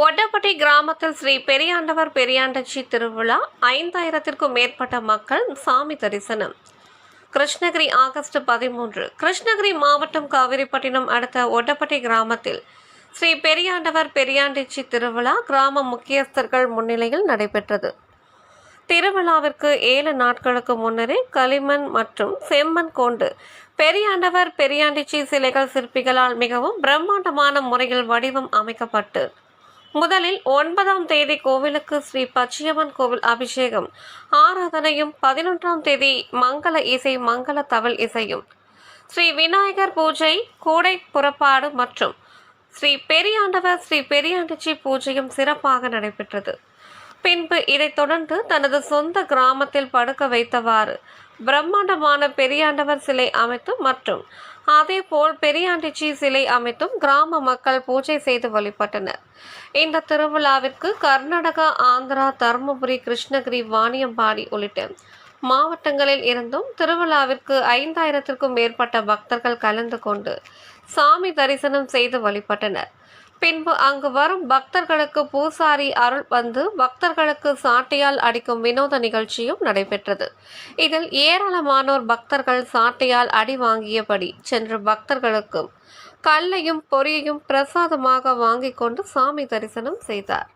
ஒட்டப்பட்டி கிராமத்தில் ஸ்ரீ பெரியாண்டவர் பெரியாண்டச்சி திருவிழா ஐந்தாயிரத்திற்கும் மேற்பட்ட மக்கள் சாமி தரிசனம். கிருஷ்ணகிரி ஆகஸ்ட் பதிமூன்று. கிருஷ்ணகிரி மாவட்டம் காவிரிப்பட்டினம் அடுத்த ஒட்டப்பட்டி கிராமத்தில் ஸ்ரீ பெரியாண்டவர் பெரியாண்டிச்சி திருவிழா கிராம முக்கியஸ்தர்கள் முன்னிலையில் நடைபெற்றது. திருவிழாவிற்கு ஏழு நாட்களுக்கு முன்னரே களிமண் மற்றும் செம்மண் கொண்டு பெரியாண்டவர் பெரியாண்டிச்சி சிலைகள் சிற்பிகளால் மிகவும் பிரம்மாண்டமான முறையில் வடிவம் அமைக்கப்பட்டு முதலில் ஒன்பதாம் தேதி கோவிலுக்கு ஸ்ரீ பச்சியம்மன் கோவில் அபிஷேகம். ஆராதனையும் பதினொன்றாம் தேதி மங்கள இசை மங்கள தவள் இசையும். ஸ்ரீ விநாயகர் பூஜை கூடை புறப்பாடு மற்றும் ஸ்ரீ பெரியாண்டவர் ஸ்ரீ பெரியாண்டச்சி பூஜையும் சிறப்பாக நடைபெற்றது. பின்பு இதைத் தொடர்ந்து தனது சொந்த கிராமத்தில் படுக்க வைத்தவாறு பிரம்மாண்டமான பெரியாண்டவர் சிலை அமைத்தும் மற்றும் அதேபோல் பெரியாண்டிச்சி சிலை அமைத்தும் கிராம மக்கள் பூஜை செய்து வழிபட்டனர். இந்த திருவிழாவிற்கு கர்நாடகா ஆந்திரா தருமபுரி கிருஷ்ணகிரி வாணியம்பாடி உள்ளிட்ட மாவட்டங்களில் இருந்தும் திருவிழாவிற்கு ஐந்தாயிரத்திற்கும் மேற்பட்ட பக்தர்கள் கலந்து கொண்டு சாமி தரிசனம் செய்து வழிபட்டனர். பின்பு அங்கு வரும் பக்தர்களுக்கு பூசாரி அருள் வந்து பக்தர்களுக்கு சாட்டையால் அடிக்கும் வினோத நிகழ்ச்சியும் நடைபெற்றது. இதில் ஏராளமானோர் பக்தர்கள் சாட்டையால் அடி வாங்கியபடி சென்ற பக்தர்களுக்கும் கல்லையும் பொரியையும் பிரசாதமாக வாங்கிக் கொண்டு சாமி தரிசனம் செய்தார்.